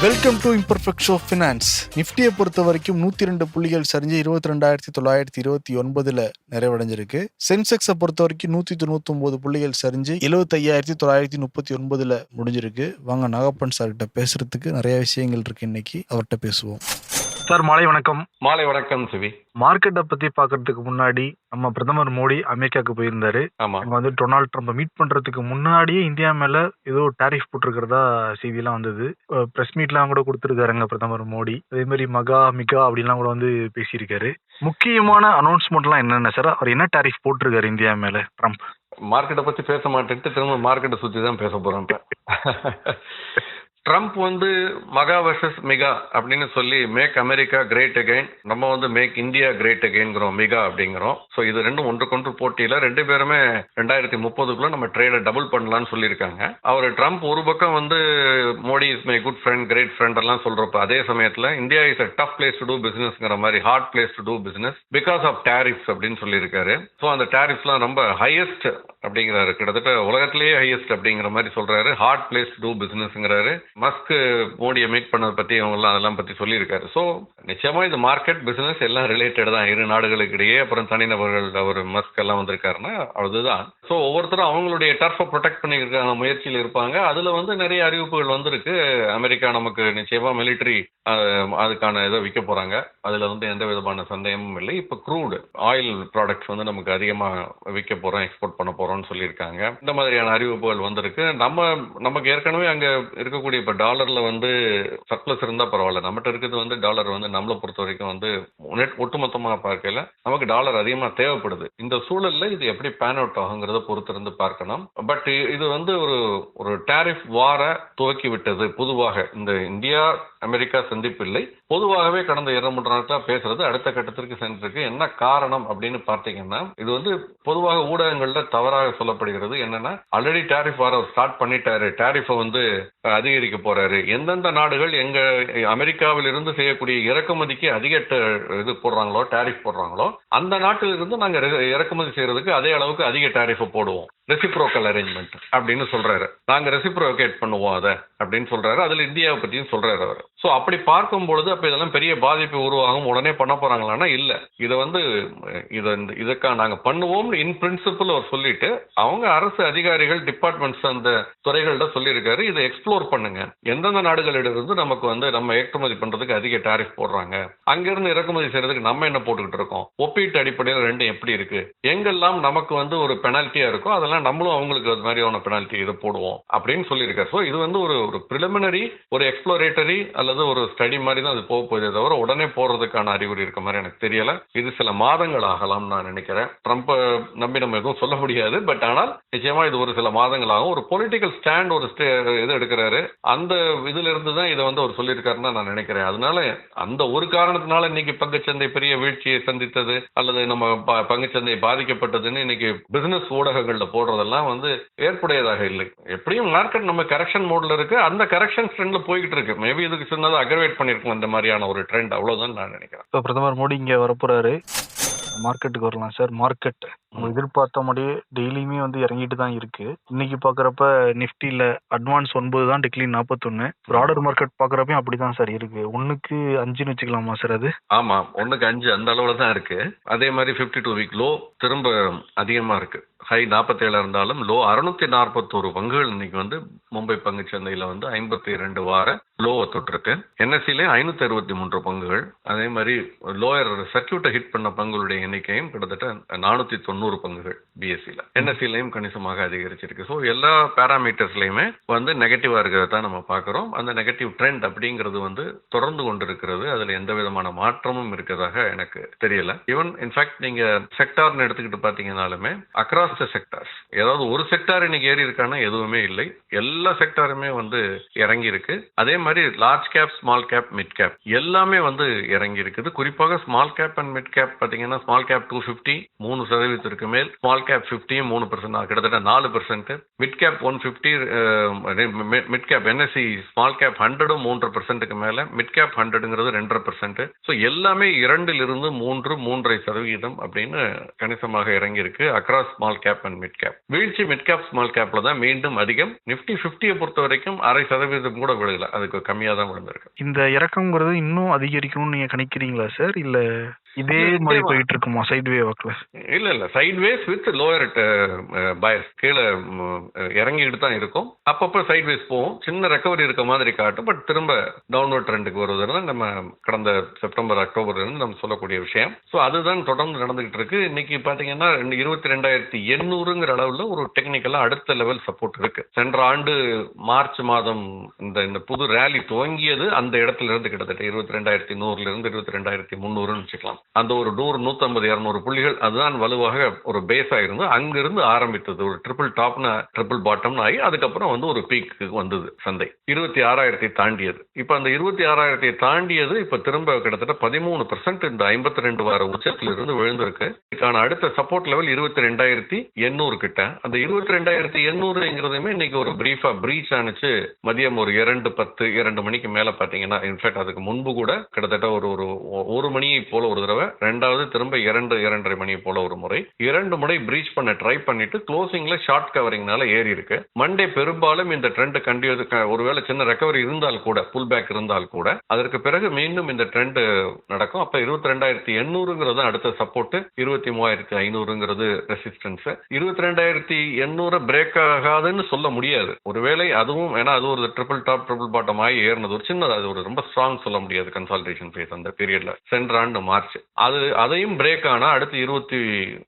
Welcome to imperfect show finance நிஃப்டியை பொறுத்த வரைக்கும் நூத்தி ரெண்டு புள்ளிகள் சரிஞ்சு இருபத்தி ரெண்டாயிரத்தி தொள்ளாயிரத்தி இருபத்தி ஒன்பதுல நிறைவடைஞ்சிருக்கு. சென்செக்ஸை பொறுத்த வரைக்கும் நூத்தி தொண்ணூத்தி ஒன்பது புள்ளிகள் சரிஞ்சு எழுபத்தையாயிரத்தி தொள்ளாயிரத்தி முப்பத்தி ஒன்பதுல முடிஞ்சிருக்கு. வாங்க நாகப்பன் சார்கிட்ட பேசுறதுக்கு நிறைய விஷயங்கள் இருக்கு இன்னைக்கு. அவர்கிட்ட பேசுவோம். சார் மாலை வணக்கம். மாலை வணக்கம் சிவி மார்க்கெட்டை பத்தி பார்க்கறதுக்கு முன்னாடி நம்ம பிரதமர் மோடி அமெரிக்காவுக்கு போயிருந்தாரு. அங்க வந்து டொனால்ட் ட்ரம்ப் மீட் பண்றதுக்கு முன்னாடியே இந்தியா மேல ஏதோ டாரிஃப் போட்டிருக்கிறதா செய்திலாம் வந்தது. பிரஸ் மீட்லாம் கூட கொடுத்துருக்காருங்க பிரதமர் மோடி. அதே மாதிரி மகா மிகா அப்படிலாம் கூட வந்து பேசியிருக்காரு. முக்கியமான அனௌன்ஸ்மெண்ட்லாம் என்னென்ன சார்? அவர் என்ன டாரிஃப் போட்டிருக்காரு இந்தியா மேல ட்ரம்ப்? மார்க்கெட்டை பத்தி பேச மாட்டேன்ட்டு திரும்ப மார்க்கெட்டை சுத்தி தான் பேச போறோம் ட்ரம்ப் வந்து மகா வர்சஸ் மிகா அப்படின்னு சொல்லி மேக் அமெரிக்கா கிரேட் அகைன் நம்ம வந்து மேக் இந்தியா கிரேட் அகைன்ங்கிறோம் மிகா அப்படிங்கிறோம். ஸோ இது ரெண்டும் ஒன்றுக்கொன்று போட்டியில் ரெண்டு பேருமே ரெண்டாயிரத்தி முப்பதுக்குள்ள நம்ம ட்ரேடை டபுள் பண்ணலாம்னு சொல்லியிருக்காங்க. அவர் ட்ரம்ப் ஒரு பக்கம் வந்து Modi is my good friend great friend எல்லாம் சொல்றப்ப அதே சமயத்தில் India is a tough place to do பிசினஸ்ங்கிற மாதிரி hard place to do business because of tariffs அப்படின்னு சொல்லியிருக்காரு. ஸோ அந்த டேரிஃப்ஸ்லாம் ரொம்ப ஹையஸ்ட் அப்படிங்கிறாரு. கிட்டத்தட்ட உலகத்திலேயே ஹையஸ்ட் அப்படிங்கிற மாதிரி சொல்றாரு. ஹார்ட் பிளேஸ் டு டூ பிசினஸ்ங்கிறாரு மஸ்க் மோடியை மீட் பண்ணதை பற்றி அவங்கெல்லாம் அதெல்லாம் பற்றி சொல்லியிருக்காரு. ஸோ நிச்சயமாக இது மார்க்கெட் பிஸ்னஸ் எல்லாம் ரிலேட்டட் தான். இரு நாடுகளுக்கு இடையே அப்புறம் தனிநபர்கள் அவர் மஸ்க் எல்லாம் வந்திருக்காருன்னா அதுதான். ஸோ ஒவ்வொருத்தரும் அவங்களுடைய டர்ஃபை ப்ரொடெக்ட் பண்ணிக்கிறதுக்கான முயற்சியில் இருப்பாங்க. அதில் வந்து நிறைய அறிவிப்புகள் வந்திருக்கு. அமெரிக்கா நமக்கு நிச்சயமாக மிலிட்டரி அதுக்கான இதை விற்க போகிறாங்க அதில் வந்து எந்த விதமான சந்தேகமும் இல்லை. இப்போ க்ரூடு ஆயில் ப்ராடக்ட்ஸ் வந்து நமக்கு அதிகமாக விற்க போகிறோம் எக்ஸ்போர்ட் பண்ண போகிறோம்னு சொல்லியிருக்காங்க. இந்த மாதிரியான அறிவிப்புகள் வந்திருக்கு. நம்ம நமக்கு ஏற்கனவே அங்கே இருக்கக்கூடிய இப்போ டாலரில் வந்து சர்ப்ளஸ் இருந்தால் பரவாயில்ல. நம்மகிட்ட இருக்கிறது வந்து டாலர் வந்து நம்மளை பொறுத்த வரைக்கும் வந்து ஒட்டுமொத்தமாக பார்க்கல நமக்கு டாலர் அதிகமாக தேவைப்படுது. இந்த சூழலில் இது எப்படி பேன் அவுட் ஆகுங்கிறது பொறுத்திருந்து பார்க்கணும். பட் இது வந்து ஒரு ஒரு டாரிஃப் வார துவக்கி விட்டது பொதுவாக இந்த இந்தியா அமெரிக்கா சந்திப்பில்லை. பொதுவாகவே கடந்த இரண்டு மூன்று நாட்களா பேசுறது அடுத்த கட்டத்திற்கு சென்றிருக்கு என்ன காரணம் அப்படின்னு பார்த்தீங்கன்னா இது வந்து பொதுவாக ஊடகங்கள்ல தவறாக சொல்லப்படுகிறது. என்னன்னா ஆல்ரெடி டாரிஃப் வார ஸ்டார்ட் பண்ணிட்டாரு. டாரிஃபை வந்து அதிகரிக்க போறாரு. எந்தெந்த நாடுகள் எங்க அமெரிக்காவில் இருந்து செய்யக்கூடிய இறக்குமதிக்கு அதிக இது போடுறாங்களோ டேரிஃப் போடுறாங்களோ அந்த நாட்டில் இருந்து நாங்க ரெ- இறக்குமதி செய்யறதுக்கு அதே அளவுக்கு அதிக டேரிஃபை போடுவோம். ரெசிப்ரோக்கல் அரேஞ்ச்மெண்ட் அப்படின்னு சொல்றாரு. நாங்க ரெசிப்ரோகேட் பண்ணுவோம் அதை அப்படின்னு சொல்றாரு. அதுல இந்தியாவை பத்தியும் சொல்றாரு அவர். ஸோ அப்படி பார்க்கும் பொழுது அப்போ இதெல்லாம் பெரிய பாதிப்பு உருவாகும். உடனே பண்ண போகிறாங்களான்னா இல்லை. இதை வந்து இதை இதுக்காக நாங்கள் பண்ணுவோம் இன் பிரின்சிபல் அவர் சொல்லிட்டு அவங்க அரசு அதிகாரிகள் டிபார்ட்மெண்ட்ஸ் அந்த துறைகள்கிட்ட சொல்லியிருக்காரு. இதை எக்ஸ்ப்ளோர் பண்ணுங்க. எந்தெந்த நாடுகளிலிருந்து நமக்கு வந்து நம்ம ஏற்றுமதி பண்ணுறதுக்கு அதிக டாரிஃப் போடுறாங்க. அங்கிருந்து இறக்குமதி செய்யறதுக்கு நம்ம என்ன போட்டுக்கிட்டு இருக்கோம்? ஒப்பீட்டு அடிப்படையில் ரெண்டும் எப்படி இருக்கு? எங்கெல்லாம் நமக்கு வந்து ஒரு பெனால்ட்டியா இருக்கோ அதெல்லாம் நம்மளும் அவங்களுக்கு அது மாதிரியான பெனால்ட்டி இதை போடுவோம் அப்படின்னு சொல்லியிருக்காரு. ஸோ இது வந்து ஒரு ஒரு ப்ரிலிமினரி ஒரு எக்ஸ்ப்ளோரேட்டரி அல்லது ஒரு ஸ்டடி மாதிரி தான் அது போக போகுதே தவிர உடனே போறதுக்கான அறிகுறி இருக்க மாதிரி எனக்கு தெரியல. இது சில மாதங்கள் ஆகலாம் நான் நினைக்கிறேன். ட்ரம்ப் நம்பி நம்ம எதுவும் சொல்ல முடியாது. பட் ஆனால் நிச்சயமா இது ஒரு சில மாதங்கள் ஆகும் ஒரு பொலிட்டிக்கல் ஸ்டாண்ட் ஒரு ஸ்டே இது எடுக்கிறாரு. அந்த இதுல இருந்து தான் இதை வந்து அவர் சொல்லியிருக்காருன்னு நான் நினைக்கிறேன். அதனால அந்த ஒரு காரணத்தினால இன்னைக்கு பங்குச்சந்தை பெரிய வீழ்ச்சியை சந்தித்தது அல்லது நம்ம ப- பங்குச்சந்தை பாதிக்கப்பட்டதுன்னு இன்னைக்கு பிசினஸ் ஊடகங்கள்ல போடுறதெல்லாம் வந்து ஏற்புடையதாக இல்லை. எப்படியும் மார்க்கெட் நம்ம கரெக்ஷன் மோட்ல இருக்கு. அந்த கரெக்ஷன் ட்ரெண்ட்ல போய்கிட்டு இருக்கு. மேபி இதுக்கு சின்னதாக அக்ரவேட் பண்ணிருக்கலாம் அந்த மாதிரியான ஒரு ட்ரெண்ட் அவ்வளவுதான் நான் நினைக்கிறேன். இப்போ பிரதமர் மோடி இங்கே வரப்போறாரு. மார்க்கெட்டுக்கு வரலாம் சார். மார்க்கெட் நம்ம எதிர்பார்த்த மாதிரியே டெய்லியுமே வந்து இறங்கிட்டு தான் இருக்கு. இன்னைக்கு பாக்குறப்ப நிஃப்டில அட்வான்ஸ் ஒன்பது தான் டிக்ளீன் நாற்பத்தொன்னு ப்ராடர் மார்க்கெட் பாக்குறப்பையும் அப்படிதான் சார் இருக்கு. ஒண்ணுக்கு அஞ்சுன்னு வச்சுக்கலாமா சார் அது? ஆமா ஒண்ணுக்கு அஞ்சு அந்த அளவுல தான் இருக்கு. அதே மாதிரி 52 டூ வீக் லோ திரும்ப அதிகமா இருக்கு. ஹை 47 இருந்தாலும் லோ அறுநூத்தி நாற்பத்தோரு பங்குகள் இன்னைக்கு வந்து மும்பை பங்குச் சந்தையில வந்து ஐம்பத்தி ரெண்டு வார லோவை தொட்டிருக்கு. என்எஸ்சிலே ஐநூத்தி அறுபத்தி மூன்று பங்குகள். அதே மாதிரி லோயர் சர்க்கியூட்டை ஹிட் பண்ண பங்குகளுடைய எண்ணிக்கையும் கிட்டத்தட்ட நானூத்தி தொண்ணூறு பங்குகள் பிஎஸ்சியில் என்எஸ்சிலையும் கணிசமாக அதிகரிச்சிருக்கு. ஸோ எல்லா பேராமீட்டர்ஸ்லையுமே வந்து நெகட்டிவாக இருக்கிறத தான் நம்ம பார்க்குறோம். அந்த நெகட்டிவ் ட்ரெண்ட் அப்படிங்கிறது வந்து தொடர்ந்து கொண்டிருக்கிறது. அதில் எந்த விதமான மாற்றமும் இருக்கிறதாக எனக்கு தெரியல. ஈவன் இன்ஃபேக்ட் நீங்கள் செக்டார்னு எடுத்துக்கிட்டு பார்த்தீங்கன்னாலுமே அக்ராஸ் த செக்டார்ஸ் ஏதாவது ஒரு செக்டார் இன்னைக்கு ஏறி இருக்கான்னா எதுவுமே இல்லை. எல்லா செக்டாருமே வந்து இறங்கி இருக்கு அதே மாதிரி large cap small cap mid cap எல்லாமே வந்து இறங்கி இருக்குது குறிப்பாக small cap and mid cap பார்த்தீங்கன்னா ஸ்மால் கேப் டூ ஃபிஃப்டி மூணு சதவீதம் இருநூறுக்கு மேல் ஸ்மால் கேப் ஃபிஃப்டியும் மூணு பர்சன்ட் கிட்டத்தட்ட நாலு percent mid cap one fifty mid cap NSC small cap ஹண்ட்ரடும் மூன்று பர்சன்ட்டுக்கு மேல மிட் கேப் ஹண்ட்ரடுங்கிறது ரெண்டரை பர்சன்ட் ஸோ எல்லாமே இரண்டிலிருந்து மூன்று மூன்றரை சதவீதம் அப்படின்னு கணிசமாக இறங்கி இருக்கு across small cap and mid cap வீழ்ச்சி மிட் கேப் ஸ்மால் கேப்ல தான் மீண்டும் அதிகம். நிஃப்டி ஃபிஃப்டியை பொறுத்த வரைக்கும் அரை சதவீதம் கூட விழுகல. அதுக்கு கம்மியாக தான் விழுந்திருக்கு. இந்த இறக்கங்கிறது இன்னும் அதிகரிக்கும்னு நீங்க கணிக்கிறீங்களா சார் இல்ல இதே மாதிரி. போயிட்டு இருக்குமா சைட் வே வாக்ல இல்ல இல்ல. சைட்வேஸ் வித் லோயர் பயஸ் கீழே இறங்கிட்டு தான் இருக்கும். அப்பப்போ சைட்வேஸ் போகும் சின்ன ரெக்கவரி இருக்க மாதிரி காட்டும். பட் திரும்ப டவுன்வர்ட் ட்ரெண்டுக்கு வருவதுன்னு நம்ம கடந்த செப்டம்பர் அக்டோபர்ல இருந்து நம்ம சொல்லக்கூடிய விஷயம். ஸோ அதுதான் தொடர்ந்து நடந்துகிட்டு இருக்கு இன்னைக்கு பாத்தீங்கன்னா இருபத்தி ரெண்டாயிரத்தி எண்ணூறுங்கிற அளவுல ஒரு டெக்னிக்கலா அடுத்த லெவல் சப்போர்ட் இருக்கு. சென்ற ஆண்டு மார்ச் மாதம் இந்த இந்த புது ரேலி துவங்கியது அந்த இடத்துல இருந்து கிட்டத்தட்ட இருபத்தி ரெண்டாயிரத்தி நூறுல இருந்து இருபத்தி ரெண்டாயிரத்தி முந்நூறுன்னு வச்சுக்கலாம். அந்த ஒரு நூறு நூற்றம்பது இரநூறு புள்ளிகள் அதுதான் வலுவாக ஒரு பேஸாக இருந்து அங்கிருந்து ஆரம்பித்தது. ஒரு ட்ரிபிள் டாப்னு ட்ரிபிள் பாட்டம்னு ஆகி அதுக்கப்புறம் வந்து ஒரு பீக்கு வந்தது சந்தை. இருபத்தி ஆறாயிரத்தை தாண்டியது. இப்போ அந்த இருபத்தி ஆறாயிரத்தை தாண்டியது இப்போ திரும்ப கிட்டத்தட்ட பதிமூணு பர்சன்ட் இந்த ஐம்பத்தி ரெண்டு வார உச்சத்திலிருந்து விழுந்திருக்கு. இதுக்கான அடுத்த சப்போர்ட் லெவல் இருபத்தி ரெண்டாயிரத்தி எண்ணூறு கிட்ட. அந்த இருபத்தி ரெண்டாயிரத்தி எண்ணூறுங்கிறதுமே இன்னைக்கு ஒரு பிரீஃபா பிரீச் ஆனிச்சு. மதியம் ஒரு இரண்டு பத்து இரண்டு மணிக்கு மேல பாத்தீங்கன்னா இன்ஃபேக்ட் அதுக்கு முன்பு கூட கிட்டத்தட்ட ஒரு ஒரு ஒரு மணியை போல ஒரு தடவை ரெண்டாவது திரும்ப இரண்டு இரண்டரை மணி போல ஒரு முறை. இரண்டு முறை பிரீச் பண்ண ட்ரை பண்ணிட்டு க்ளோசிங்ல ஷார்ட் கவரிங்னால ஏறி இருக்கு. மண்டே பெரும்பாலும் இந்த ட்ரெண்ட் கண்டியது ஒருவேளை சின்ன ரெக்கவரி இருந்தால் கூட புல் பேக் இருந்தால் கூட அதற்கு பிறகு மீண்டும் இந்த ட்ரெண்ட் நடக்கும். அப்ப இருபத்தி ரெண்டாயிரத்தி எண்ணூறுங்கிறது அடுத்த சப்போர்ட் இருபத்தி மூவாயிரத்தி ஐநூறுங்கிறது ரெசிஸ்டன்ஸ் இருபத்தி ரெண்டாயிரத்தி எண்ணூறு பிரேக் ஆகாதுன்னு சொல்ல முடியாது. ஒருவேளை அதுவும் ஏன்னா அது ஒரு ட்ரிபிள் டாப் ட்ரிபிள் பாட்டம் ஆகி ஏறினது ஒரு சின்னது அது ஒரு ரொம்ப ஸ்ட்ராங் சொல்ல முடியாது கன்சால்டேஷன் ஃபேஸ் அந்த பீரியட்ல சென்ற ஆண்டு மார்ச் அது அதையும் பிரேக் ஆனா அடுத்து இருபத்தி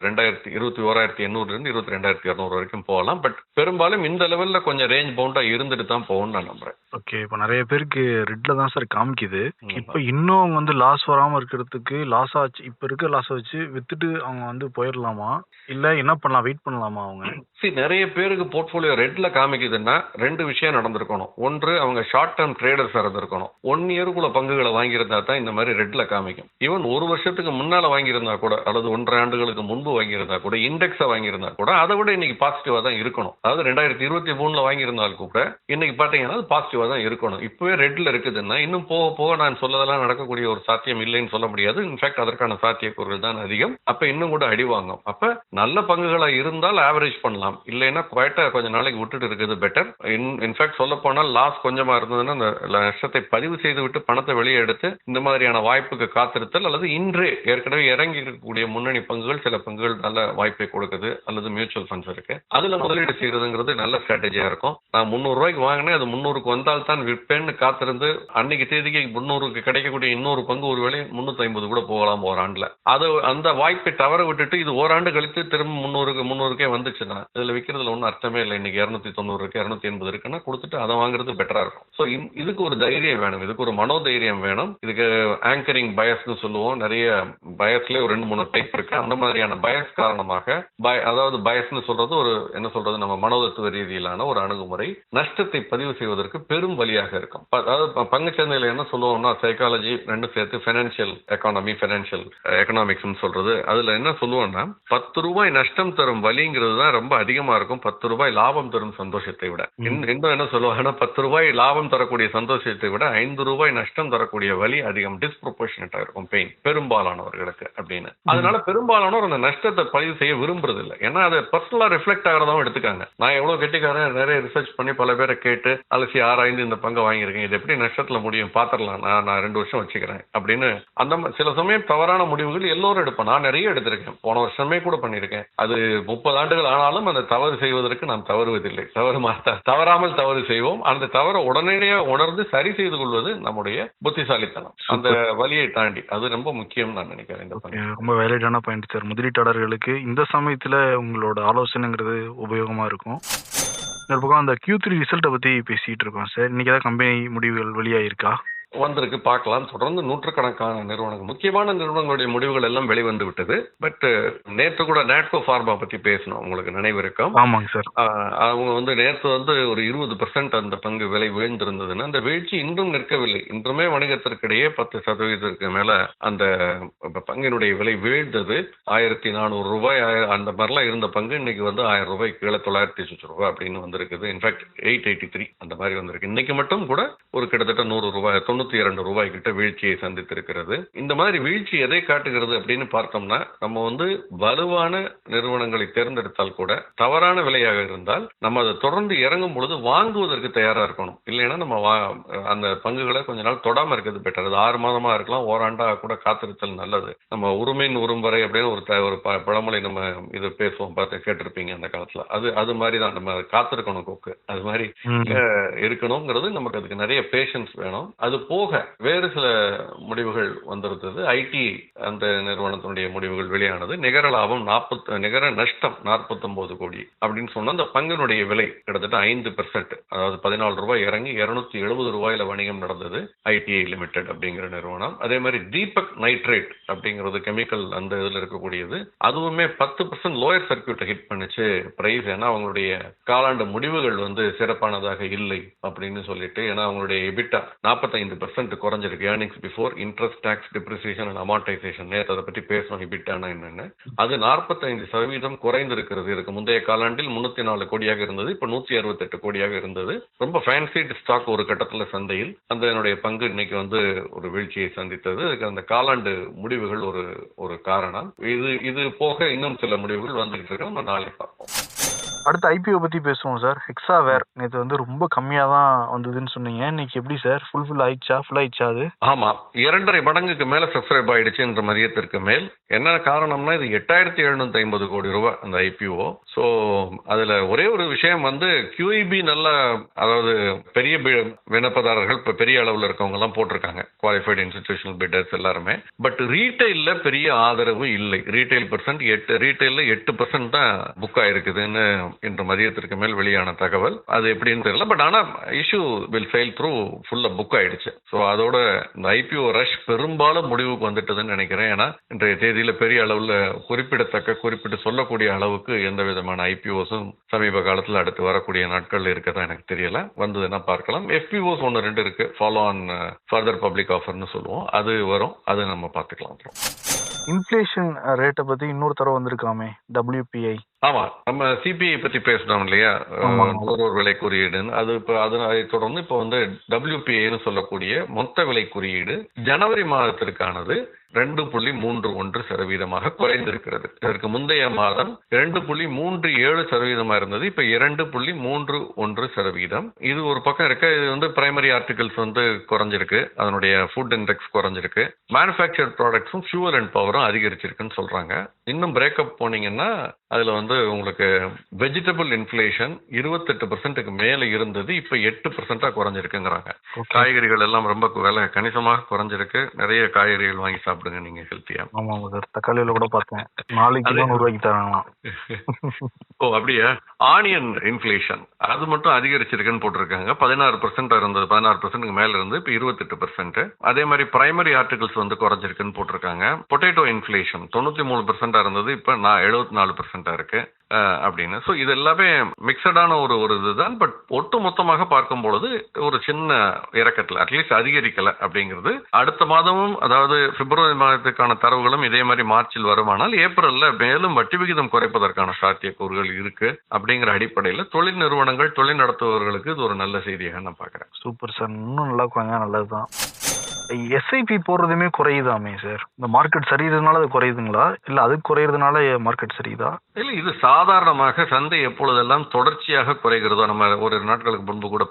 ரெண்டாயிரத்தி இருபத்தி ஓராயிரத்தி எண்ணூறுல இருந்து இருபத்தி ரெண்டாயிரத்தி இரநூறு வரைக்கும் போகலாம். பட் பெரும்பாலும் இந்த லெவல்ல கொஞ்சம் ரேஞ்ச் பவுண்டா இருந்துட்டு தான் போகும்னு நான் நம்புறேன். ஓகே இப்போ நிறைய பேருக்கு ரெட்ல தான் சார் காமிக்குது. இப்போ இன்னும் அவங்க வந்து லாஸ் வராம இருக்கிறதுக்கு லாஸ் ஆச்சு இப்போ இருக்க லாஸ் வச்சு வித்துட்டு அவங்க வந்து போயிடலாமா இல்ல என்ன பண்ணலாம்? வெயிட் பண்ணலாமா அவங்க? சி நிறைய பேருக்கு போர்ட்ஃபோலியோ ரெட்டில் காமிக்குதுன்னா ரெண்டு விஷயம் நடந்திருக்கணும். ஒன்று அவங்க ஷார்ட் டேர்ம் ட்ரேடர்ஸாக இருந்திருக்கணும். ஒன் இயருக்குள்ள பங்குகளை வாங்கியிருந்தா தான் இந்த மாதிரி ரெட்டில் காமிக்கும். ஈவன் ஒரு வருஷத்துக்கு முன்னால் வாங்கியிருந்தா கூட அல்லது ஒன்றரை ஆண்டுகளுக்கு முன்பு வாங்கியிருந்தா கூட இண்டெக்ஸை வாங்கியிருந்தா கூட அதை விட இன்னைக்கு பாசிட்டிவாக தான் இருக்கணும். அதாவது ரெண்டாயிரத்தி இருபத்தி மூணில் வாங்கியிருந்தால் கூட இன்னைக்கு பார்த்தீங்கன்னா அது பாசிட்டிவாக தான் இருக்கணும். இப்போவே ரெட்டில் இருக்குதுன்னா இன்னும் போக போக நான் சொல்லதெல்லாம் நடக்கக்கூடிய ஒரு சாத்தியம் இல்லைன்னு சொல்ல முடியாது. இன்ஃபேக்ட் அதற்கான சாத்தியக்கூறுகள் தான் அதிகம். அப்போ இன்னும் கூட அடி வாங்கும். நல்ல பங்குகளாக இருந்தால் ஆவரேஜ் பண்ணலாம். இல்லைன்னா குவாய்ட்டா கொஞ்ச நாளைக்கு விட்டுட்டு இருக்குது பெட்டர் இன் இன்ஃபேக்ட் சொல்ல போனால் லாஸ் கொஞ்சமா இருந்ததுன்னா அந்த நஷ்டத்தை பதிவு செய்து விட்டு பணத்தை வெளியே எடுத்து இந்த மாதிரியான வாய்ப்புக்கு காத்திருத்தல் அல்லது இன்றே ஏற்கனவே இறங்கி இருக்கக்கூடிய முன்னணி பங்குகள் சில பங்குகள் நல்ல வாய்ப்பை கொடுக்குது அல்லது மியூச்சுவல் ஃபண்ட்ஸ் இருக்கு. அதுல முதலீடு செய்யறதுங்கிறது நல்ல ஸ்ட்ராட்டஜியா இருக்கும். நான் முந்நூறு ரூபாய்க்கு வாங்கினேன் அது முந்நூறுக்கு வந்தால் தான் விற்பேன்னு காத்திருந்து அன்னைக்கு தேதிக்கு முந்நூறுக்கு கிடைக்கக்கூடிய இன்னொரு பங்கு ஒருவேளை முன்னூத்தி ஐம்பது கூட போகலாம் ஓராண்டுல. அது அந்த வாய்ப்பை தவற விட்டுட்டு இது ஓராண்டு கழித்து திரும்ப முந்நூறுக்கு முந்நூறுக்கே வந்துச்சுன்னா அதில் விற்கிறதுல ஒன்றும் அர்த்தமே இல்லை. இன்னைக்கு இரநூத்தி தொண்ணூறு இருக்கு இரநூத்தி எண்பது இருக்குன்னா கொடுத்துட்டு அதை வாங்குறது பெட்டரா இருக்கும். ஸோ இதுக்கு ஒரு தைரியம் வேணும். இதுக்கு ஒரு மனோதைரியம் வேணும். இதுக்கு ஆங்கரிங் பயஸ்னு சொல்லுவோம். நிறைய பயஸ்ல ஒரு ரெண்டு மூணு டைப் இருக்கு. அந்த மாதிரியான பயஸ் காரணமாக பய அதாவது பயஸ்னு சொல்றது ஒரு என்ன சொல்றது நம்ம மனோதத்துவ ரீதியிலான ஒரு அணுகுமுறை. நஷ்டத்தை பதிவு செய்வதற்கு பெரும் வழியாக இருக்கும். ப- அதாவது ப- பங்குச் என்ன சொல்லுவோம்னா சைக்காலஜி ரெண்டும் சேர்த்து ஃபைனான்சியல் எக்கானமி ஃபைனான்சியல் எக்கனாமிக்ஸ்னு சொல்றது. அதுல என்ன சொல்லுவோம்னா பத்து ரூபாய் நஷ்டம் தரும் வழிங்கிறது தான் ரொம்ப அதிகமா இருக்கும். பத்து ரூபாய் லாபம் தரும் சந்தோஷத்தை விட. இன்னும் என்ன சொல்லுவாங்கன்னா பத்து ரூபாய் லாபம் தரக்கூடிய சந்தோஷத்தை விட ஐந்து ரூபாய் நஷ்டம் தரக்கூடிய வலி அதிகம். டிஸ்ப்ரொபோர்ஷனட்டா இருக்கும். பெயின் பெரும்பாலானவர்களுக்கு அப்படின்னு. அதனால பெரும்பாலானோர் அந்த நஷ்டத்தை பதிவு செய்ய விரும்புறது இல்லை. ஏன்னா அதை பர்சனலா ரிஃப்ளெக்ட் ஆகிறதாவும் எடுத்துக்காங்க. நான் எவ்வளவு கெட்டிக்காரன் நிறைய ரிசர்ச் பண்ணி பல பேரை கேட்டு அலசி ஆராய்ந்து இந்த பங்கை வாங்கியிருக்கேன். இது எப்படி நஷ்டத்துல முடியும்? பாத்திரலாம். நான் நான் ரெண்டு வருஷம் வச்சுக்கிறேன். அப்படின்னு அந்த சில சமயம் தவறான முடிவுகள் எல்லோரும் எடுப்பேன். நான் நிறைய எடுத்திருக்கேன். போன வருஷமே கூட பண்ணியிருக்கேன். அது முப்பது ஆண்டுகள் ஆனாலும் அந்த தவறு செய்வதற்கு நாம் தவறுவதில்லை. தவறு மாத்த தவறாமல் தவறு செய்வோம். அந்த தவறை உடனடியாக உணர்ந்து சரி செய்து கொள்வது நம்முடைய புத்திசாலித்தனம். அந்த வழியை தாண்டி. அது ரொம்ப முக்கியம் நான் நினைக்கிறேன் இந்த ரொம்ப வேலிடான பாயிண்ட் சார் முதலீட்டாளர்களுக்கு இந்த சமயத்துல உங்களோட ஆலோசனைங்கிறது உபயோகமா இருக்கும். இந்த பக்கம் அந்த Q3 த்ரீ ரிசல்ட்டை பத்தி பேசிட்டு இருக்கோம் சார் இன்னைக்கு ஏதாவது கம்பெனி முடிவுகள் வெளியாயிருக்கா? வந்திருக்கு பார்க்கலாம். தொடர்ந்து நூற்றுக்கணக்கான நிறுவனங்கள் முக்கியமான நிறுவனங்களுடைய முடிவுகள் எல்லாம் வெளிவந்து விட்டது. பட் நேற்று கூட நாட்கோ ஃபார்மா பத்தி பேசணும் உங்களுக்கு நினைவு இருக்கும். ஆமாங்க சார். அவங்க வந்து நேற்று வந்து ஒரு இருபது பெர்சென்ட் அந்த பங்கு விலை வீழ்ந்திருந்ததுன்னா அந்த வீழ்ச்சி இன்றும் நிற்கவில்லை. இன்றுமே வணிகத்திற்கிடையே பத்து சதவீதத்திற்கு மேல அந்த பங்கினுடைய விலை வீழ்ந்தது. ஆயிரத்தி நானூறு ரூபாய் அந்த மாதிரிலாம் இருந்த பங்கு இன்னைக்கு வந்து ஆயிரம் ரூபாய் கீழே தொள்ளாயிரத்தி சொச்சு ரூபாய் அப்படின்னு வந்திருக்குது. இன்ஃபேக்ட் எயிட் எயிட்டி த்ரீ அந்த மாதிரி வந்திருக்கு. இன்னைக்கு மட்டும் கூட ஒரு கிட்டத்தட்ட நூறு ரூபாய் தொண்ணூத்தி இரண்டு ரூபாய் கிட்ட வீழ்ச்சியை சந்தித்திருக்கிறது. இந்த மாதிரி வீழ்ச்சி எதை காட்டுகிறது அப்படின்னு பார்த்தோம்னா நம்ம வந்து வலுவான நிறுவனங்களை தேர்ந்தெடுத்தால் கூட தவறான விலையாக இருந்தால் நம்ம அதை தொடர்ந்து இறங்கும் பொழுது வாங்குவதற்கு தயாரா இருக்கணும். இல்லைன்னா நம்ம அந்த பங்குகளை கொஞ்ச நாள் தொடாம இருக்கிறது பெட்டர் அது ஆறு மாதமா இருக்கலாம் ஓராண்டா கூட காத்திருத்தல் நல்லது. நம்ம உரிமையின் உரும்பறை அப்படின்னு ஒரு ஒரு பழமொழி நம்ம இது பேசுவோம் பார்த்து கேட்டிருப்பீங்க அந்த காலத்துல. அது அது மாதிரி தான் நம்ம காத்திருக்கணும் கொக்கு. அது மாதிரி இருக்கணுங்கிறது நமக்கு அதுக்கு நிறைய பேஷன்ஸ் வேணும். அது போக வேறு சில முடிவுகள் வந்திருந்தது. ஐடி அந்த நிறுவனத்தினுடைய முடிவுகள் வெளியானது. நிகர லாபம் நாற்பத்தி நிகர நஷ்டம் 49 கோடி அப்படின்னு சொன்னா அந்த பங்கினுடைய விலை கிட்டத்தட்ட ஐந்து பெர்சென்ட் அதாவது பதினாலு ரூபாய் இறங்கி இருநூத்தி எழுபது ரூபாயில வணிகம் நடந்தது ஐடிஐ லிமிடெட் அப்படிங்கிற நிறுவனம். அதே மாதிரி தீபக் நைட்ரேட் அப்படிங்கிறது கெமிக்கல் அந்த இதில் இருக்கக்கூடியது. அதுவுமே பத்து பர்சன்ட் லோயர் சர்க்கியூட்டை ஹிட் பண்ணிச்சு. பிரைஸ் ஏன்னா அவங்களுடைய காலாண்டு முடிவுகள் வந்து சிறப்பானதாக இல்லை அப்படின்னு சொல்லிட்டு ஏன்னா அவங்களுடைய எபிட்டா நாற்பத்தைந்து பர்சன்ட் குறைஞ்சிருக்கு. Earnings before interest tax depreciation and amortisation நேற்று அதை பற்றி பேசணும் ஹிபிட்டானா என்னன்னு. அது நாற்பத்தைந்து சதவீதம் குறைந்திருக்கிறது. இதுக்கு முந்தைய காலாண்டில் முன்னூத்தி நாலு கோடியாக இருந்தது இப்போ நூத்தி அறுபத்தெட்டு கோடியாக இருந்தது. ரொம்ப ஃபேன்சி ஸ்டாக் ஒரு கட்டத்தில் சந்தையில். அந்த என்னுடைய பங்கு இன்னைக்கு வந்து ஒரு வீழ்ச்சியை சந்தித்தது. அதுக்கு அந்த காலாண்டு முடிவுகள் ஒரு ஒரு காரணம். இது இது போக இன்னும் சில முடிவுகள் வந்துகிட்டு இருக்கு. நம்ம நாளை பார்ப்போம். அடுத்து ஐபிஓ பத்தி பேசுவோம் சார். ஹெக்ஸா வேர். நேற்று வந்து ரொம்ப கம்மியா தான் வந்ததுன்னு சொன்னீங்க. இன்னைக்கு எப்படி சார்? ஃபுல் ஃபுல் ஆயிடுச்சா? ஃபுல் ஆயிடுச்சா அது? ஆமா. இரண்டரை மடங்குக்கு மேல சப்ஸ்கிரைப் ஆயிடுச்சுன்ற மதியத்திற்கு மேல். என்ன காரணம்னா இது எட்டாயிரத்தி எழுநூத்தி ஐம்பது கோடி ரூபாய் அந்த ஐபிஓ ஸோ அதுல ஒரே ஒரு விஷயம் வந்து கியூஇபி நல்ல அதாவது பெரிய விண்ணப்பதாரர்கள் இப்ப பெரிய அளவுல இருக்கவங்க எல்லாம் போட்டிருக்காங்க. குவாலிஃபைடு இன்ஸ்டிடியூஷனல் பிட்டர்ஸ் எல்லாருமே. பட் ரீட்டைல்ல பெரிய ஆதரவு இல்லை. ரீட்டைல் பர்சன்ட் எட்டு ரீட்டைல்ல எட்டு பர்சன்ட் தான் புக் ஆயிருக்குதுன்னு இன்று மதியத்திற்கு மேல் வெளியான தகவல். அது எப்படின்னு தெரியல பட் ஆனால் இஷ்யூ வில் ஃபெயில் த்ரூ ஃபுல்லாக புக் ஆயிடுச்சு. ஸோ அதோட இந்த ஐபிஓ ரஷ் பெரும்பாலும் முடிவுக்கு வந்துட்டதுன்னு நினைக்கிறேன். ஏன்னா இன்றைய தேதியில் பெரிய அளவில் குறிப்பிடத்தக்க குறிப்பிட்டு சொல்லக்கூடிய அளவுக்கு எந்த விதமான ஐபிஓஸும் சமீப காலத்தில் அடுத்து வரக்கூடிய நாட்கள் இருக்கதான் எனக்கு தெரியல. வந்ததுன்னா பார்க்கலாம். எஃபிஓஸ் ஒன்று ரெண்டு இருக்கு. ஃபாலோ ஆன் ஃபர்தர் பப்ளிக் ஆஃபர்னு சொல்லுவோம். அது வரும். அது நம்ம பார்த்துக்கலாம் அப்புறம். இன்ஃப்ளேஷன் ரேட்டை பற்றி இன்னொரு தடவை வந்திருக்காமே டபிள்யூபிஐ ஆமா நம்ம சிபிஐ பத்தி பேசணும் இல்லையா? நுகர்வோர் விலை குறியீடுன்னு அது இப்போ அது அதை தொடர்ந்து இப்போ வந்து டபிள்யூபிஐன்னு சொல்லக்கூடிய மொத்த விலை குறியீடு ஜனவரி மாதத்திற்கானது. ரெண்டு புள்ளி மூன்று ஒன்று சதவீதமாக குறைந்திருக்கிறது. இதற்கு முந்தைய மாதம் இரண்டு புள்ளி மூன்று ஏழு சதவீதமா இருந்தது இப்ப இரண்டு புள்ளி மூன்று ஒன்று சதவீதம். இது ஒரு பக்கம் இருக்க இது வந்து பிரைமரி ஆர்டிகல்ஸ் வந்து குறைஞ்சிருக்கு அதனுடைய ஃபுட் இண்டெக்ஸ் குறைஞ்சிருக்கு. மேனுஃபேக்சர்ட் ப்ராடக்ட்ஸும் ஃபியூவல் அண்ட் பவரும் அதிகரிச்சிருக்குன்னு சொல்றாங்க. இன்னும் பிரேக்கப் போனீங்கன்னா அதுல வந்து உங்களுக்கு வெஜிடபிள் இன்ஃப்ளேஷன் இருபத்தெட்டு பர்சன்ட்டுக்கு மேல இருந்தது இப்ப எட்டு பர்சன்டா குறைஞ்சிருக்குங்கிறாங்க. காய்கறிகள் எல்லாம் ரொம்ப விலை கணிசமாக குறைஞ்சிருக்கு. நிறைய காய்கறிகள் வாங்கி சாப்பிடுங்க நீங்க ஹெல்த்தியா ஆமாங்க சார் தக்காளியில கூட பார்த்தேன். அது- நூறு ரூபாய்க்கு தராங்களாம் ஓ அப்படியா? ஆனியன் இன்ஃப்ளேஷன் அது மட்டும் அதிகரிச்சிருக்குன்னு போட்டிருக்காங்க. பதினாறு பர்சன்ட் இருந்தது. பதினாறு பர்சன்ட்டுக்கு மேல இருந்து இப்போ இருபத்தெட்டு பர்சன்ட் அதே மாதிரி பிரைமரி ஆர்டிகல்ஸ் வந்து குறைஞ்சிருக்குன்னு போட்டிருக்காங்க. பொட்டேட்டோ இன்ஃப்ளேஷன் தொண்ணூத்தி மூணு பர்சன்டா இருந்தது. இப்போ நான் எழுபத்தி நாலு பர்சன்டா இருக்கு. அப்படின்னு. ஸோ இது எல்லாமே மிக்சடான ஒரு ஒரு இதுதான். பட் ஒட்டு மொத்தமாக பார்க்கும் பொழுது ஒரு சின்ன இறக்கத்தில் அட்லீஸ்ட் அதிகரிக்கல அப்படிங்கிறது. அடுத்த மாதமும் அதாவது பிப்ரவரி மாதத்துக்கான தரவுகளும் இதே மாதிரி மார்ச்சில் வருமானால் ஏப்ரலில் மேலும் வட்டி விகிதம் குறைப்பதற்கான சாத்தியக்கூறுகள் இருக்கு அப்படிங்கிற அடிப்படையில் தொழில் நிறுவனங்கள் தொழில் நடத்துபவர்களுக்கு இது ஒரு நல்ல செய்தியாக நான் பார்க்குறேன். சூப்பர் சார் இன்னும் நல்லா நல்லது நல்லதுதான். எஸ்ஐபி போடுறதுமே குறையுதாமே சார் இந்த மார்க்கெட் சரியுறதுனால அது குறையுதுங்களா? இல்ல அது குறையறதுனால மார்க்கெட் சரியுதா? இல்லை இது சாதாரணமாக சந்தை எப்பொழுதெல்லாம் தொடர்ச்சியாக குறைகிறதோ நம்ம ஒரு நாட்களுக்கு முன்பு கூட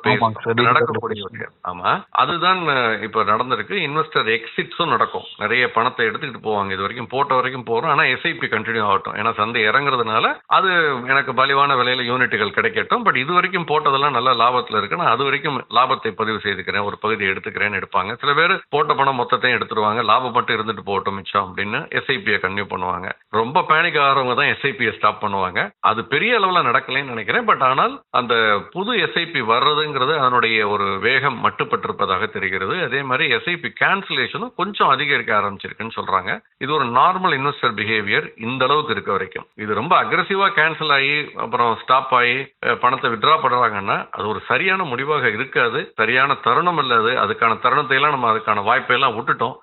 நடக்கக்கூடிய ஆமா. அதுதான் இப்ப நடந்திருக்கு. இன்வெஸ்டர் எக்ஸிட்ஸும் நடக்கும். நிறைய பணத்தை எடுத்துக்கிட்டு போவாங்க இது வரைக்கும். போட்ட வரைக்கும் போறோம். ஆனா எஸ்ஐபி கண்டினியூ ஆகட்டும். ஏன்னா சந்தை இறங்குறதுனால அது எனக்கு பலிவான விலையில யூனிட்டுகள் கிடைக்கட்டும். பட் இது வரைக்கும் போட்டதெல்லாம் நல்ல லாபத்துல இருக்கு. நான் அது வரைக்கும் லாபத்தை பதிவு செய்துக்கிறேன். ஒரு பகுதி எடுத்துக்கிறேன்னு எடுப்பாங்க. சில பேர் போட்ட பணம் மொத்தத்தையும் எடுத்துருவாங்க. லாபம் மட்டும் இருந்துட்டு போகட்டும் மிச்சம் அப்படின்னு எஸ்ஐபியை கன்யூ பண்ணுவாங்க. ரொம்ப பேனிக் ஆகிறவங்க தான் எஸ்ஐபியை ஸ்டாப் பண்ணுவாங்க. அது பெரிய அளவில் நடக்கலைன்னு நினைக்கிறேன். பட் ஆனால் அந்த புது எஸ்ஐபி வர்றதுங்கிறது அதனுடைய ஒரு வேகம் மட்டுப்பட்டிருப்பதாக தெரிகிறது. அதே மாதிரி எஸ்ஐபி கேன்சலேஷனும் கொஞ்சம் அதிகரிக்க ஆரம்பிச்சிருக்குன்னு சொல்றாங்க. இது ஒரு நார்மல் இன்வெஸ்டர் பிஹேவியர் இந்த அளவுக்கு இருக்க வரைக்கும். இது ரொம்ப அக்ரெசிவா கேன்சல் ஆகி அப்புறம் ஸ்டாப் ஆகி பணத்தை விட்ரா பண்றாங்கன்னா அது ஒரு சரியான முடிவாக இருக்காது. சரியான தருணம் இல்லாது அதுக்கான தருணத்தை எல்லாம் நம்ம அதுக்கான அதுக்கான எல்லாம் விட்டுட்டோம்.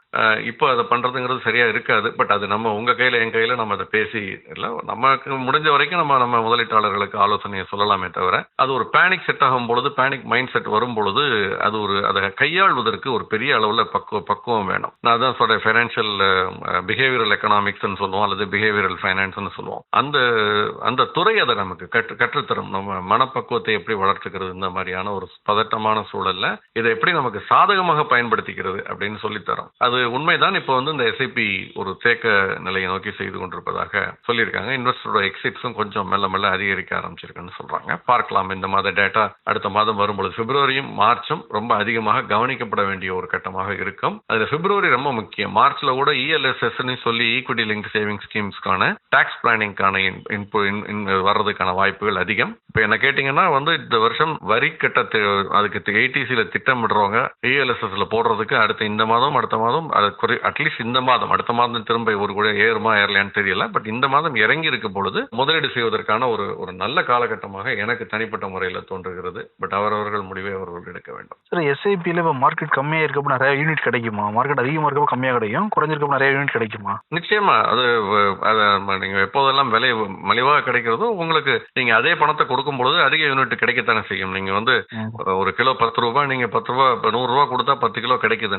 இப்போ அதை பண்ணுறதுங்கிறது சரியாக இருக்காது. பட் அது நம்ம உங்கள் கையில் என் கையில் நம்ம அதை பேசி இல்லை நமக்கு முடிஞ்ச வரைக்கும் நம்ம நம்ம முதலீட்டாளர்களுக்கு ஆலோசனையை சொல்லலாமே தவிர அது ஒரு பேனிக் செட் ஆகும் பொழுது பேனிக் மைண்ட் செட் வரும் பொழுது அது ஒரு அதை கையாள்வதற்கு ஒரு பெரிய அளவில் பக்குவ பக்குவம் வேணும். நான் அதான் சொல்கிறேன் ஃபைனான்ஷியல் பிஹேவியரல் எக்கனாமிக்ஸ்னு சொல்லுவோம் அல்லது பிஹேவியரல் ஃபைனான்ஸ்னு சொல்லுவோம். அந்த அந்த துறை அதை நமக்கு கற்று கற்றுத்தரும். நம்ம மனப்பக்குவத்தை எப்படி வளர்த்துக்கிறது இந்த மாதிரியான ஒரு பதட்டமான சூழலில் இதை எப்படி நமக்கு சாதகமாக பயன்படுத்திக்கிறது அப்படின்னு சொல்லித்தரோம். அது உண்மைதான். இப்போ வந்து இந்த எஸ்ஐபி ஒரு தேக்க நிலையை நோக்கி செய்து கொண்டிருப்பதாக சொல்லியிருக்காங்க. இன்வெஸ்டரோட எக்ஸிட்ஸும் கொஞ்சம் மெல்ல மெல்ல அதிகரிக்க ஆரம்பிச்சிருக்குன்னு சொல்றாங்க. பார்க்கலாம். இந்த மாத டேட்டா அடுத்த மாதம் வரும்பொழுது பிப்ரவரியும் மார்ச்சும் ரொம்ப அதிகமாக கவனிக்கப்பட வேண்டிய ஒரு கட்டமாக இருக்கும். அதுல பிப்ரவரி ரொம்ப முக்கியம். மார்ச்ல கூட இஎல்எஸ்எஸ் சொல்லி ஈக்விட்டி லிங்க் சேவிங் ஸ்கீம்ஸ்க்கான டாக்ஸ் பிளானிங்கான வர்றதுக்கான வாய்ப்புகள் அதிகம். இப்போ என்ன கேட்டீங்கன்னா வந்து இந்த வருஷம் வரி கட்ட அதுக்கு எயிட்டிசியில் திட்டமிடுறவங்க இஎல்எஸ்எஸ்ல போடுறதுக்கு அடுத்த இந்த மாதம் அடுத்த மாதம் அது குறை அட்லீஸ்ட் இந்த மாதம் அடுத்த மாதம் திரும்ப ஒரு கூட ஏறுமா ஏறலையான்னு தெரியல. பட் இந்த மாதம் இறங்கி இருக்கும் பொழுது முதலீடு செய்வதற்கான ஒரு ஒரு நல்ல காலகட்டமாக எனக்கு தனிப்பட்ட முறையில் தோன்றுகிறது. பட் அவரவர்கள் முடிவை அவர்கள் எடுக்க வேண்டும். சார் எஸ்ஐபியில் இப்போ மார்க்கெட் கம்மியாக இருக்கப்போ நிறைய யூனிட் கிடைக்குமா? மார்க்கெட் அதிகமாக இருக்கப்போ கம்மியாக கிடைக்கும்? குறைஞ்சிருக்கப்போ நிறைய யூனிட் கிடைக்குமா? நிச்சயமா. அது வ- அது ம- நீங்க எப்போதெல்லாம் விலை மலிவாக கிடைக்கிறதோ உங்களுக்கு நீங்க அதே பணத்தை கொடுக்கும் பொழுது அதிக யூனிட் கிடைக்கத்தானே செய்யும். நீங்க வந்து ஒரு கிலோ பத்து ரூபாய் நீங்க பத்து ரூபா இப்போ நூறு ரூபா கொடுத்தா பத்து கிலோ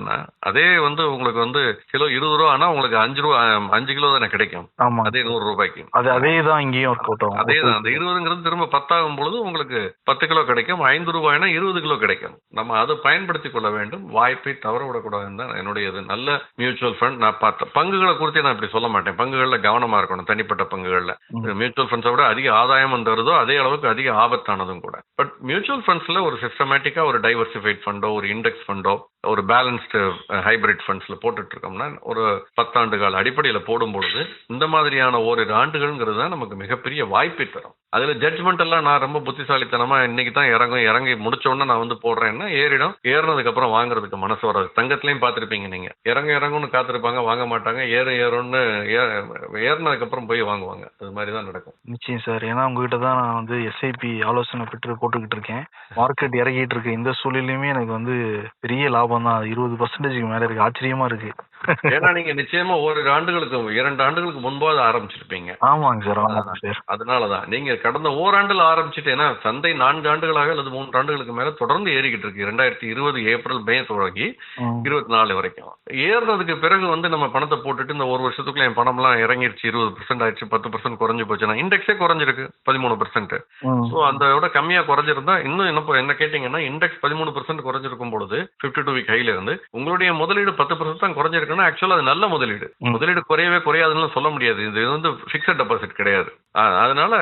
கிடைக்குதுன்னா அதே வந்து உங்களுக்கு வந்து கிலோ இருபது ரூபா ஆனா உங்களுக்கு அஞ்சு ரூபா அஞ்சு கிலோ தானே கிடைக்கும். ஆமாம் அதே நூறு ரூபாய்க்கு. அது அதே தான் இங்கேயும் ஒர்க் அவுட் ஆகும் அதே தான். அந்த இருபதுங்கிறது திரும்ப பத்தாகும் பொழுது உங்களுக்கு பத்து கிலோ கிடைக்கும் ஐந்து ரூபாய்னா இருபது கிலோ கிடைக்கும். நம்ம அதை பயன்படுத்தி கொள்ள வேண்டும். வாய்ப்பை தவற விடக்கூடாதுன்னு தான் என்னுடைய இது. நல்ல மியூச்சுவல் ஃபண்ட் நான் பார்த்தேன். பங்குகளை குறித்து நான் இப்படி சொல்ல மாட்டேன். பங்குகளில் கவனமா இருக்கணும். தனிப்பட்ட பங்குகளில். மியூச்சுவல் ஃபண்ட்ஸை விட அதிக ஆதாயம் தருதோ அதே அளவுக்கு அதிக ஆபத்தானதும் கூட. பட் மியூச்சுவல் ஃபண்ட்ஸ்ல ஒரு சிஸ்டமேட்டிக்கா ஒரு டைவர்சிஃபைட் ஃபண்டோ ஒரு இண்டெக்ஸ் ஃபண்டோ ஒரு பேலன்ஸ்டு ஹைபிரிட் ஃபண்ட்ஸில் போட்டுட்ருக்கோம்னா ஒரு பத்தாண்டு கால அடிப்படையில் போடும் பொழுது இந்த மாதிரியான ஓரிரு ஆண்டுகள்ங்கிறது தான் நமக்கு மிகப்பெரிய வாய்ப்பை தரும். அதுல ஜட்ஜ்மெண்ட் எல்லாம் நான் ரொம்ப புத்திசாலித்தனமா இன்னைக்கு தான் இறங்கும். இறங்கி முடிச்ச உடனே நான் வந்து போடுறேன்னா ஏறிடும். ஏறினதுக்கு அப்புறம் வாங்குறதுக்கு மனசு வராது. தங்கத்திலையும் பார்த்திருப்பீங்க நீங்க. இறங்க இறங்கும்னு காத்திருப்பாங்க வாங்க மாட்டாங்க. ஏறு ஏறும்னு ஏ- ஏறினதுக்கு அப்புறம் போய் வாங்குவாங்க. அது மாதிரி தான் நடக்கும். நிச்சயம் சார். ஏன்னா உங்ககிட்ட தான் நான் வந்து எஸ்ஐபி ஆலோசனை பெற்று போட்டுக்கிட்டு இருக்கேன். மார்க்கெட் இறங்கிட்டு இருக்கு இந்த சூழ்நிலையுமே எனக்கு வந்து பெரிய லாபம் தான். இருபது பர்சன்டேஜ்க்கு மேல இருக்கு. ஆச்சரியமா இருக்கு. ஏன்னா நீங்க நிச்சயமா ஓரிரு ஆண்டுகளுக்கு இரண்டு ஆண்டுகளுக்கு முன்பாவது ஆரம்பிச்சிருப்பீங்க. ஆமாங்க சார். ஆமாங்க சார். அதனாலதான். நீங்க கடந்த ஓராண்டில் ஆரம்பிச்சுட்டு ஏன்னா சந்தை நான்கு ஆண்டுகளாக அல்லது மூன்று ஆண்டுகளுக்கு மேல தொடர்ந்து ஏறிக்கிட்டு இருக்கு. ரெண்டாயிரத்தி இருபது ஏப்ரல் மே தொடங்கி. இருபத்தி நாலு வரைக்கும். ஏறினதுக்கு பிறகு வந்து நம்ம பணத்தை போட்டுட்டு இந்த ஒரு வருஷத்துக்குள்ள என் பணம்லாம் இறங்கிருச்சு. இருபது பர்சன்ட் ஆயிடுச்சு பத்து பர்சன்ட் குறைஞ்சு போச்சுன்னா இண்டெக்ஸே குறைஞ்சிருக்கு பதிமூணு பர்சன்ட். ஸோ அந்த விட கம்மியா குறைஞ்சிருந்தா இன்னும் என்ன என்ன கேட்டீங்கன்னா இண்டெக்ஸ் பதிமூணு பர்சன்ட் குறைஞ்சிருக்கும் பொழுது ஃபிஃப்டி டூ வீக் ஹைல இருந்து உங்களுடைய முதலீடு பத்து பர்சன்ட் தான் குறைஞ்சிருக்குன்னா ஆக்சுவலா அது நல்ல முதலீடு. முதலீடு குறையவே குறையாதுன்னு சொல்ல முடியாது. இது வந்து ஃபிக்ஸட் டெபாசிட் கிடையாது. அதனால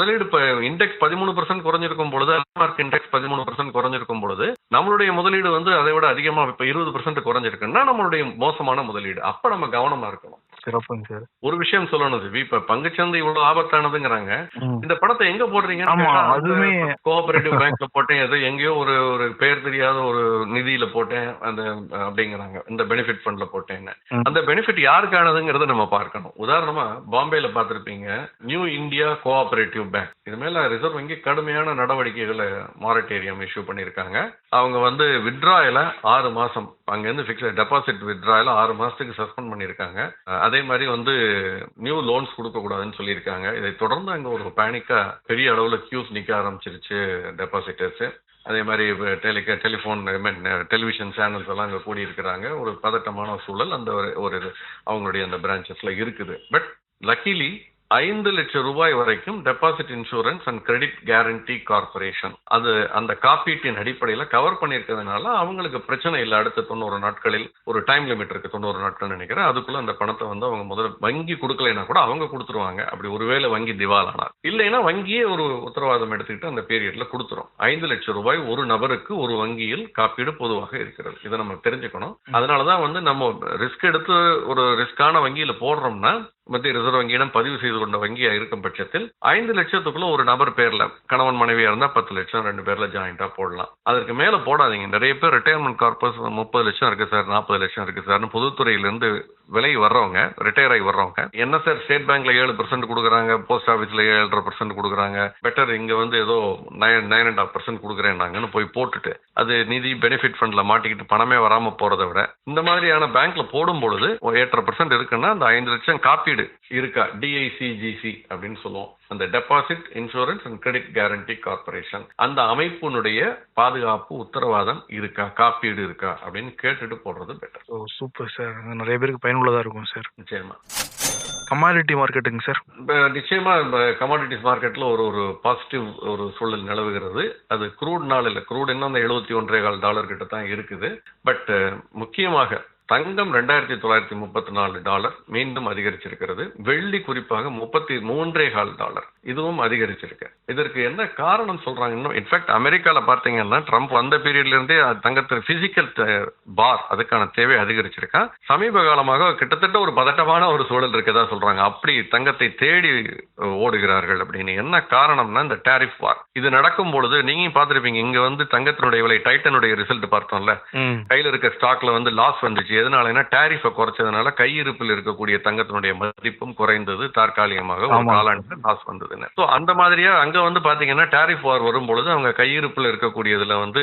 முதலீடு இப்போ இண்டெக்ஸ் பதிமூணு பர்சன்ட் குறைஞ்சிருக்கும் பொழுது மார்க் இண்டெக்ஸ் பதிமூணு பர்சன்ட் குறைஞ்சிருக்கும் பொழுது நம்மளுடைய முதலீடு வந்து அதை விட அதிகமாக இப்போ இருபது பர்சன்ட் குறைஞ்சிருக்குன்னா நம்மளுடைய மோசமான முதலீடு. அப்போ நம்ம கவனமாக இருக்கணும். சிறப்புங்க சார். ஒரு விஷயம் சொல்லணும் சிவி இப்ப பங்குச்சந்தை இவ்வளவு ஆபத்தானதுங்கிறாங்க. இந்த பணத்தை எங்க போடுறீங்க அதுவுமே- கோஆபரேட்டிவ் பேங்க்ல போட்டேன். ஏதோ எங்கேயோ ஒரு ஒரு பேர் தெரியாத ஒரு நிதியில போட்டேன். அந்த அப்படிங்கிறாங்க. இந்த பெனிஃபிட் ஃபண்ட்ல போட்டேன்னு. அந்த பெனிஃபிட் யாருக்கானதுங்கிறத நம்ம பார்க்கணும். உதாரணமா பாம்பேல பார்த்திருப்பீங்க. நியூ இந்தியா கோஆபரேட்டிவ் பேங்க் இது மேல ரிசர்வ் வங்கி கடுமையான நடவடிக்கைகளை மாரட்டேரியம் இஷ்யூ பண்ணியிருக்காங்க. அவங்க வந்து வித்ராயில ஆறு மாசம் அங்கேருந்து ஃபிக்ஸட் டெபாசிட் வித்ராயில ஆறு மாசத்துக்கு சஸ்பெண்ட் பண்ணியிருக்காங்க. அதே மாதிரி வந்து நியூ லோன்ஸ் கொடுக்கக்கூடாதுன்னு சொல்லியிருக்காங்க. இதை தொடர்ந்து அங்கே ஒரு பேனிக்காக பெரிய அளவில் கியூஸ் நிற்க ஆரம்பிச்சிருச்சு டெபாசிட்டர்ஸு அதே மாதிரி டெலிக டெலிஃபோன் டெலிவிஷன் சேனல்ஸ் எல்லாம் அங்கே கூடி இருக்கிறாங்க ஒரு பதட்டமான சூழல் அந்த ஒரு ஒரு அவங்களுடைய அந்த பிரான்ச்சஸில் இருக்குது. பட் லக்கிலி ஐந்து லட்சம் ரூபாய் வரைக்கும் deposit insurance and credit guarantee corporation அது அந்த காப்பீட்டின் அடிப்படையில் கவர் பண்ணியிருக்கிறதுனால அவங்களுக்கு பிரச்சனை இல்லை. அடுத்த தொண்ணூறு நாட்களில் ஒரு டைம் லிமிட் இருக்கு. தொண்ணூறு நாட்கள் நினைக்கிறேன். அதுக்குள்ள அந்த பணத்தை வந்து அவங்க முதல்ல வங்கி கொடுக்கலைன்னா கூட அவங்க கொடுத்துருவாங்க. அப்படி ஒருவேளை வங்கி திவாலானால். இல்லைன்னா வங்கியே ஒரு உத்தரவாதம் எடுத்துக்கிட்டு அந்த பீரியட்ல கொடுத்துரும். ஐந்து லட்சம் ரூபாய் ஒரு நபருக்கு ஒரு வங்கியில் காப்பீடு பொதுவாக இருக்கிறது. இதை நம்ம தெரிஞ்சுக்கணும். அதனாலதான் வந்து நம்ம ரிஸ்க் எடுத்து ஒரு ரிஸ்கான வங்கியில போடுறோம்னா மத்திய ரிசர்வ் வங்கியிடம் பதிவு செய்து கொண்ட வங்கியா இருக்கும் பட்சத்தில் ஐந்து லட்சத்துக்குள்ள ஒரு நபர் பேர்ல கணவன் மனைவியா இருந்தா பத்து லட்சம் ரெண்டு பேர்ல ஜாயிண்டா போடலாம். அதற்கு மேல போடாதீங்க. நிறைய பேர் ரிட்டையர்மெண்ட் கார்பஸ் முப்பது லட்சம் இருக்கு சார் நாற்பது லட்சம் இருக்கு சார்னு பொதுத்துறையிலிருந்து விலை வர்றவங்க ரிட்டையர் ஆகி வர்றவங்க என்ன சார் ஸ்டேட் பேங்க்ல ஏழு பர்சன்ட் கொடுக்குறாங்க போஸ்ட் ஆஃபீஸ்ல ஏழரை பர்சன்ட் கொடுக்குறாங்க பெட்டர் இங்க வந்து ஏதோ nine nine and half percent கொடுக்குறேன்னாங்கன்னு போய் போட்டுட்டு அது நிதி பெனிஃபிட் ஃபண்ட்ல மாட்டிக்கிட்டு பணமே வராம போறதை விட இந்த மாதிரியான பேங்க்ல போடும் பொழுது ஒரு ஏழரை பர்சன்ட் இருக்குன்னா அந்த ஐந்து லட்சம் காப்பீடு இருக்கா? டிஐசிஜிசி அப்படின்னு சொல்லுவோம். அந்த deposit insurance and credit guarantee corporation அந்த அமைப்பினுடைய பாதுகாப்பு உத்தரவாதம் இருக்கா? காப்பீடு இருக்கா? அப்படின்னு கேட்டுட்டு போடுறது பெட்டர் ஓ சூப்பர் சார் நிறைய பேருக்கு பயனுள்ளதா இருக்கும் சார் நிச்சயமா. கமாடிட்டி மார்க்கெட்டுங்க சார் நிச்சயமா கமாடிட்டிஸ் மார்க்கெட்ல ஒரு ஒரு பாசிட்டிவ் ஒரு சூழல் நிலவுகிறது. அது க்ரூட் நாள் இல்லை. க்ரூட் இன்னும் அந்த எழுபத்தி ஒன்றே கால் டாலர் கிட்ட தான் இருக்குது. பட் முக்கியமாக தங்கம் ரெண்டாயிரத்தி தொள்ளாயிரத்தி முப்பத்தி நாலு டாலர் மீண்டும் அதிகரிச்சிருக்கிறது. வெள்ளி குறிப்பாக முப்பத்தி மூன்றே கால் டாலர். இதுவும் அதிகரிச்சிருக்கு. இதற்கு என்ன காரணம் சொல்றாங்க இன்னும் இன்ஃபேக்ட் அமெரிக்கால பார்த்தீங்கன்னா ட்ரம்ப் வந்த பீரியட்ல இருந்தே தங்கத்தின் பிசிக்கல் பார் அதுக்கான தேவை அதிகரிச்சிருக்கா. சமீப காலமாக கிட்டத்தட்ட ஒரு பதட்டமான ஒரு சூழல் இருக்கதா சொல்றாங்க. அப்படி தங்கத்தை தேடி அஹ், ஓடுகிறார்கள் அப்படின்னு. என்ன காரணம்னா இந்த டாரிஃப் வார் இது நடக்கும் பொழுது நீங்க பார்த்திருப்பீங்க இங்க வந்து தங்கத்தினுடைய விலை டைட்டனுடைய ரிசல்ட் பார்த்தோம்ல. கையில இருக்க ஸ்டாக்ல வந்து லாஸ் வந்துச்சு. எதனாலனா டாரிஃபை குறைச்சதுனால கையிருப்பில் இருக்கக்கூடிய தங்கத்தினுடைய மதிப்பும் குறைந்தது தற்காலிகமாக ஒரு ஆமா. காலாண்டுல லாஸ் வந்ததுன்னு. ஸோ அந்த மாதிரியா அங்க வந்து பாத்தீங்கன்னா டாரிஃப் வார் வரும் பொழுது அவங்க கையிருப்பில் இருக்கக்கூடியதுல வந்து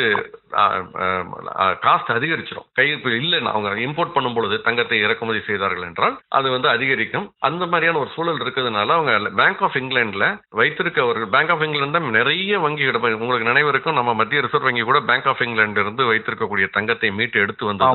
காஸ்ட் அதிகரிச்சிடும் கையிருப்பு இல்லைன்னு அவங்க இம்போர்ட் பண்ணும் பொழுது தங்கத்தை இறக்குமதி செய்தார்கள் என்றால் அது வந்து அதிகரிக்கும். அந்த மாதிரியான ஒரு சூழல் இருக்கிறதுனால அவங்க பேங்க் ஆஃப் இங்கிலாந்துல வைத்திருக்க ஒரு பேங்க் ஆஃப் இங்கிலாந்து நிறைய வங்கிகள் உங்களுக்கு நினைவு இருக்கும் நம்ம மத்திய ரிசர்வ் வங்கி கூட பேங்க் ஆஃப் இங்கிலாந்து இருந்து வைத்திருக்கக்கூடிய தங்கத்தை மீட்டு எடுத்து வந்தது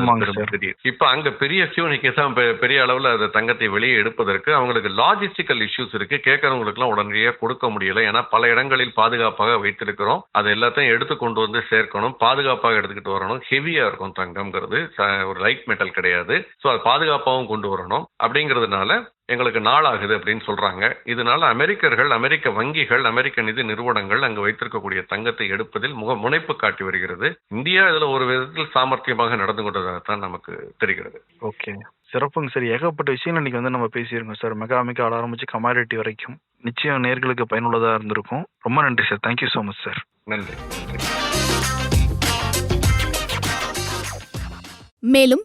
இப்போ அங்கே பெரிய கியூ நிக்கதான் பெரிய அளவில் அந்த தங்கத்தை வெளியே எடுப்பதற்கு அவங்களுக்கு லாஜிஸ்டிக்கல் இஷ்யூஸ் இருக்கு. கேட்கறவங்களுக்குலாம் உடனடியாக கொடுக்க முடியல. ஏன்னா பல இடங்களில் பாதுகாப்பாக வைத்திருக்கிறோம். அது எல்லாத்தையும் எடுத்து கொண்டு வந்து சேர்க்கணும். பாதுகாப்பாக எடுத்துக்கிட்டு வரணும். ஹெவியாக இருக்கும் தங்கம்ங்கிறது. ச- ஒரு லைட் மெட்டல் கிடையாது. ஸோ அது பாதுகாப்பாகவும் கொண்டு வரணும். அப்படிங்கிறதுனால எங்களுக்கு நாளாகுது அப்படின்னு சொல்றாங்க. இதனால அமெரிக்கர்கள் அமெரிக்க வங்கிகள் அமெரிக்க நிதி நிறுவனங்கள் அங்கு வைத்திருக்கக்கூடிய தங்கத்தை எடுப்பதில் முக முனைப்பு காட்டி வருகிறது. இந்தியா இதுல ஒரு விதத்தில் சாமர்த்தியமாக நடந்து கொண்டதாகத்தான் நமக்கு தெரிகிறது. ஓகே. சிறப்புங்க சார். ஏகப்பட்ட விஷயங்கள் இன்னைக்கு வந்து நம்ம பேசியிருக்கோம் சார். மெகா மெகா ஆரம்பிச்சு கமாடிட்டி வரைக்கும். நிச்சயம் நேர்களுக்கு பயனுள்ளதா இருந்திருக்கும். ரொம்ப நன்றி sir. Thank you so much sir நன்றி. மேலும்